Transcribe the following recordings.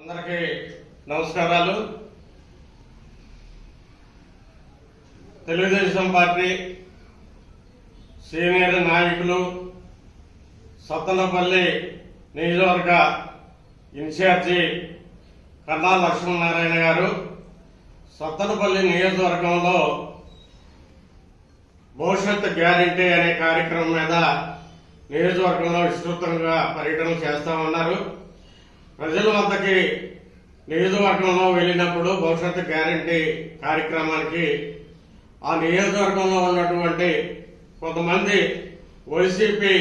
అందరికీ నమస్కారాలు. Telugu Desam party senior నాయకులు సత్తనపల్లి నియోజకవర్గ ఇన్ఛార్జి కన్నా లక్ష్మీనారాయణ గారు సత్తనపల్లి నియోజకవర్గంలో భవిష్యత్ గ్యారంటీ అనే కార్యక్రమం మీద నియోజకవర్గంలో విస్తృతంగా పర్యటన చేస్తా ఉన్నారు. ప్రజల వద్దకి నియోజకవర్గంలో వెళ్ళినప్పుడు భవిష్యత్తు గ్యారంటీ కార్యక్రమానికి ఆ నియోజకవర్గంలో ఉన్నటువంటి కొంతమంది వైసీపీ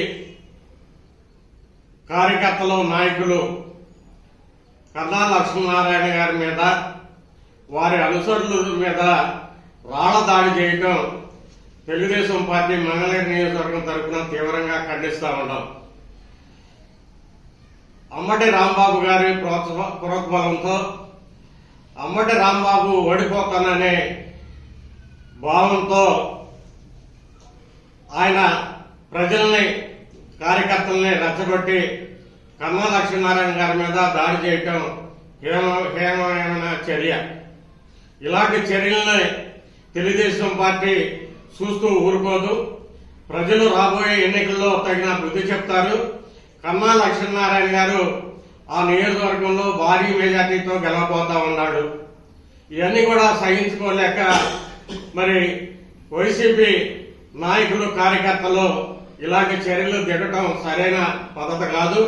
కార్యకర్తలు నాయకులు కన్నా లక్ష్మీనారాయణ గారి మీద వారి అనుసరుల మీద రాళ్ళ దాడి చేయటం తెలుగుదేశం పార్టీ మంగళగిరి నియోజకవర్గం తరఫున తీవ్రంగా ఖండిస్తా ఉన్నాం. అమ్మటి రాంబాబు గారి ప్రోత్స- అమ్మటి రాంబాబు ఓడిపోతాననే భావంతో ఆయన ప్రజల్ని కార్యకర్తల్ని రచ్చగొట్టి కన్నా లక్ష్మీనారాయణ గారి మీద దాడి చేయటం హేమ హేమమైన చర్య. ఇలాంటి చర్యల్ని తెలుగుదేశం పార్టీ చూస్తూ ఊరుకోదు. ప్రజలు రాబోయే ఎన్నికల్లో తగిన బుద్ధి చెప్తారు. కన్నా లక్ష్మీనారాయణ గారు ఆ నియోజకవర్గంలో భారీ మెజార్టీతో గెలవబోతా ఉన్నాడు. ఇవన్నీ కూడా సహించుకోలేక మరి వైసీపీ నాయకులు కార్యకర్తలు ఇలాంటి చర్యలు దిగటం సరైన పద్ధతి కాదు.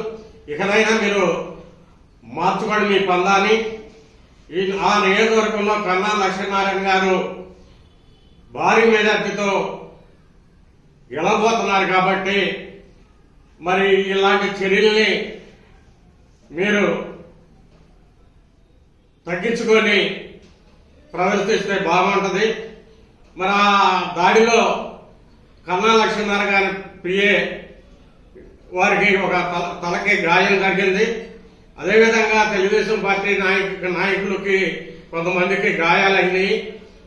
ఇకనైనా మీరు మార్చుకోండి మీ పందాన్ని. ఈ ఆ నియోజకవర్గంలో కన్నా లక్ష్మీనారాయణ గారు భారీ మెజార్టీతో గెలవబోతున్నారు కాబట్టి మరి ఇలాంటి చర్యల్ని మీరు తగ్గించుకొని ప్రదర్శిస్తే బాగుంటుంది. మరి ఆ దాడిలో కన్నా లక్ష్మీనారాయణ గారి పిఏ వారికి ఒక తల తలకి గాయం జరిగింది అదేవిధంగా తెలుగుదేశం పార్టీ నాయకు నాయకులకి కొంతమందికి గాయాలయ్యాయి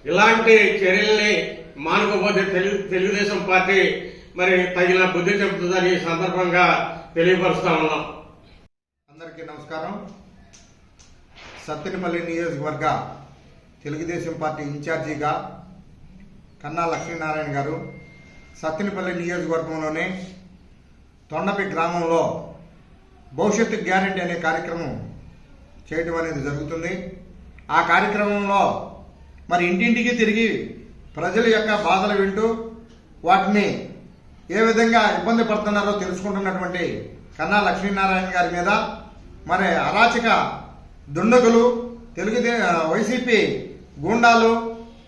ఇలాంటి చర్యల్ని మానుకోపోతే తెలుగు తెలుగుదేశం పార్టీ మరి తగిన బుద్ధి చెబుతుందని ఈ సందర్భంగా తెలియపరుస్తా ఉన్నాం. అందరికీ నమస్కారం. సత్తెనపల్లి నియోజకవర్గ తెలుగుదేశం పార్టీ ఇన్ఛార్జిగా కన్నా లక్ష్మీనారాయణ గారు సత్తెనపల్లి నియోజకవర్గంలోనే తొండపి గ్రామంలో భవిష్యత్తు గ్యారెంటీ అనే కార్యక్రమం చేయడం అనేది జరుగుతుంది. ఆ కార్యక్రమంలో మరి ఇంటింటికి తిరిగి ప్రజల యొక్క బాధలు వింటూ వాటిని ఏ విధంగా ఇబ్బంది పడుతున్నారో తెలుసుకుంటున్నటువంటి కన్నా లక్ష్మీనారాయణ గారి మీద మరి అరాచక దుండగులు తెలుగుదే వైసీపీ గూండాలు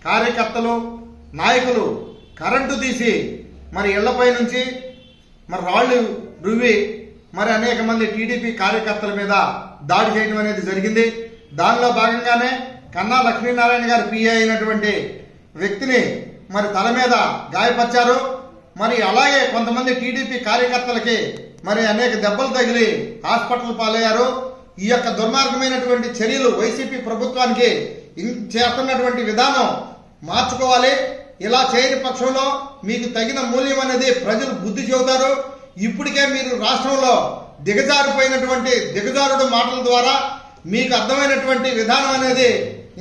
కార్యకర్తలు నాయకులు కరెంటు తీసి మరి ఇళ్ళపై నుంచి మరి రాళ్ళు రువ్వి మరి అనేక మంది టీడీపీ కార్యకర్తల మీద దాడి చేయడం అనేది జరిగింది. దానిలో భాగంగానే కన్నా లక్ష్మీనారాయణ గారు పిఏ అయినటువంటి వ్యక్తిని మరి తల మీద గాయపరిచారు. మరి అలాగే కొంతమంది టీడీపీ కార్యకర్తలకి మరి అనేక దెబ్బలు తగిలి హాస్పిటల్ పాలయ్యారు. ఈ యొక్క దుర్మార్గమైనటువంటి చర్యలు వైసీపీ ప్రభుత్వానికి చేస్తున్నటువంటి విధానం మార్చుకోవాలి. ఇలా చేయని పక్షంలో మీకు తగిన మూల్యం అనేది ప్రజలు బుద్ధి చెబుతారు. ఇప్పటికే మీరు రాష్ట్రంలో దిగజారిపోయినటువంటి దిగజారుడు మాటల ద్వారా మీకు అర్థమైనటువంటి విధానం అనేది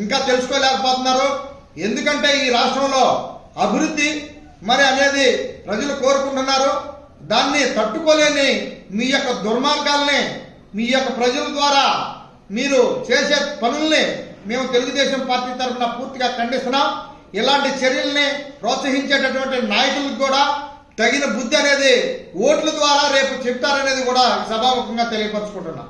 ఇంకా తెలుసుకోలేకపోతున్నారు. ఎందుకంటే ఈ రాష్ట్రంలో అభివృద్ధి మరి అనేది ప్రజలు కోరుకుంటున్నారు. దాన్ని తట్టుకోలేని మీ యొక్క దుర్మార్గాల్ని మీ యొక్క ప్రజల ద్వారా మీరు చేసే పనుల్ని మేము తెలుగుదేశం పార్టీ తరఫున పూర్తిగా ఖండిస్తున్నాం. ఇలాంటి చర్యల్ని ప్రోత్సహించేటటువంటి నాయకులకు కూడా తగిన బుద్ధి అనేది ఓట్ల ద్వారా రేపు చెప్తారనేది కూడా సభాముఖంగా తెలియపరచుకుంటున్నాం.